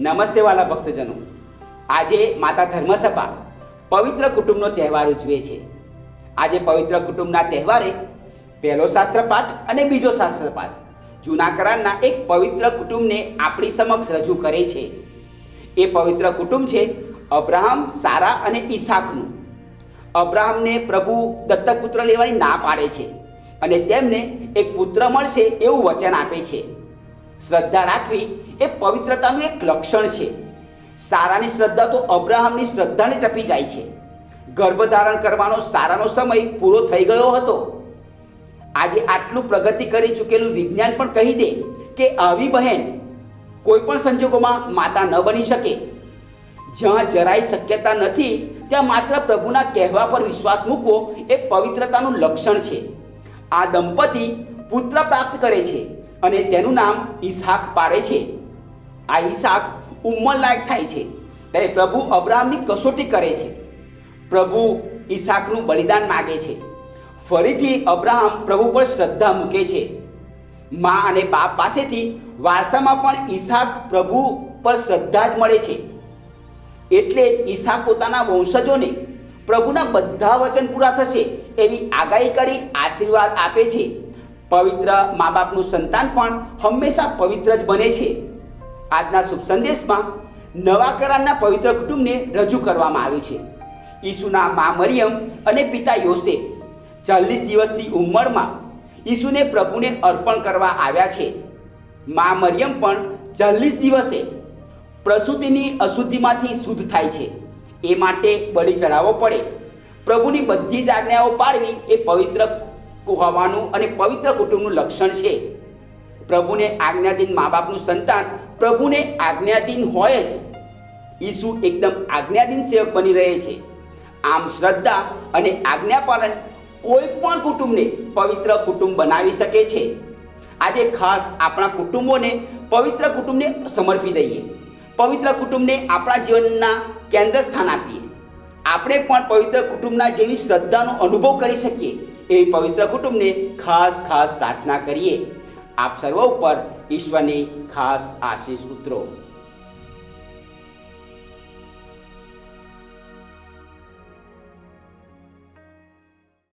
નમસ્તે વાલા ભક્તજનો. આજે માતા ધર્મસભા પવિત્ર કુટુંબનો તહેવાર ઉજવે છે. આજે પવિત્ર કુટુંબના તહેવારે પહેલો શાસ્ત્રપાઠ અને બીજો શાસ્ત્રપાઠ જૂના કરારના એક પવિત્ર કુટુંબને આપણી સમક્ષ રજૂ કરે છે. એ પવિત્ર કુટુંબ છે અબ્રાહમ, સારા અને ઈસાકનું. અબ્રાહમને પ્રભુ દત્તક પુત્ર લેવાની ના પાડે છે અને તેમને એક પુત્ર મળશે એવું વચન આપે છે. શ્રદ્ધા રાખવી એ પવિત્રતાનું એક લક્ષણ છે. સારાની શ્રદ્ધા તો અબ્રાહમની શ્રદ્ધાને ટપી જાય છે. ગર્ભધારણ કરવાનો સારાનો સમય પૂરો થઈ ગયો હતો. આજે આટલું પ્રગતિ કરી ચૂકેલું વિજ્ઞાન પણ કહી દે કે આવી બહેન કોઈ પણ સંજોગોમાં માતા ન બની શકે. જ્યાં જરાય શક્યતા નથી, ત્યાં માત્ર પ્રભુના કહેવા પર વિશ્વાસ મૂકવો એ પવિત્રતાનું લક્ષણ છે. આ દંપતી પુત્ર પ્રાપ્ત કરે છે અને તેનું નામ ઈસાક પાડે છે. આ ઈસાક ઉંમરલાયક થાય છે ત્યારે પ્રભુ અબ્રાહમની કસોટી કરે છે. પ્રભુ ઈસાકનું બલિદાન માગે છે. ફરીથી અબ્રાહમ પ્રભુ પર શ્રદ્ધા મૂકે છે. મા અને બાપ પાસેથી વારસામાં પણ ઈસાક પ્રભુ પર શ્રદ્ધા જ મળે છે. એટલે જ ઈસા પોતાના વંશજોને પ્રભુના બધા વચન પૂરા થશે એવી આગાહી કરી આશીર્વાદ આપે છે. પવિત્ર મા બાપનું સંતાન પણ હંમેશા પવિત્ર જ બને છે. આજના શુભ સંદેશમાં નવા કરારના પવિત્ર કુટુંબને રજૂ કરવામાં આવ્યું છે. ઈસુના મા મરિયમ અને પિતા યોસેફ ચાલીસ દિવસની ઉંમરમાં ઈસુને પ્રભુને અર્પણ કરવા આવ્યા છે. મા મરિયમ પણ ચાલીસ દિવસે પ્રસૂતિની અશુદ્ધિમાંથી શુદ્ધ થાય છે. એ માટે બલિ ચડાવવો પડે. પ્રભુની બધી જ આજ્ઞાઓ પાળવી એ પવિત્ર હોવાનું અને પવિત્ર કુટુંબનું લક્ષણ છે. પ્રભુને આજ્ઞાધીન મા બાપનું સંતાન પ્રભુને આજ્ઞાધીન હોય જ. ઈસુ એકદમ આજ્ઞાધીન સેવક બની રહે છે. આમ શ્રદ્ધા અને આજ્ઞાપાલન કોઈ પણ કુટુંબને પવિત્ર કુટુંબ બનાવી શકે છે. આજે ખાસ આપણા કુટુંબોને પવિત્ર કુટુંબને સમર્પી દઈએ. પવિત્ર કુટુંબને આપણા જીવનના કેન્દ્ર સ્થાન આપીએ. આપણે પણ પવિત્ર કુટુંબના જેવી શ્રદ્ધાનો અનુભવ કરી શકીએ એવી પવિત્ર કુટુંબને ખાસ ખાસ પ્રાર્થના કરીએ. આપ સર્વ ઉપર ઈશ્વરની ખાસ આશીષ ઉતરો.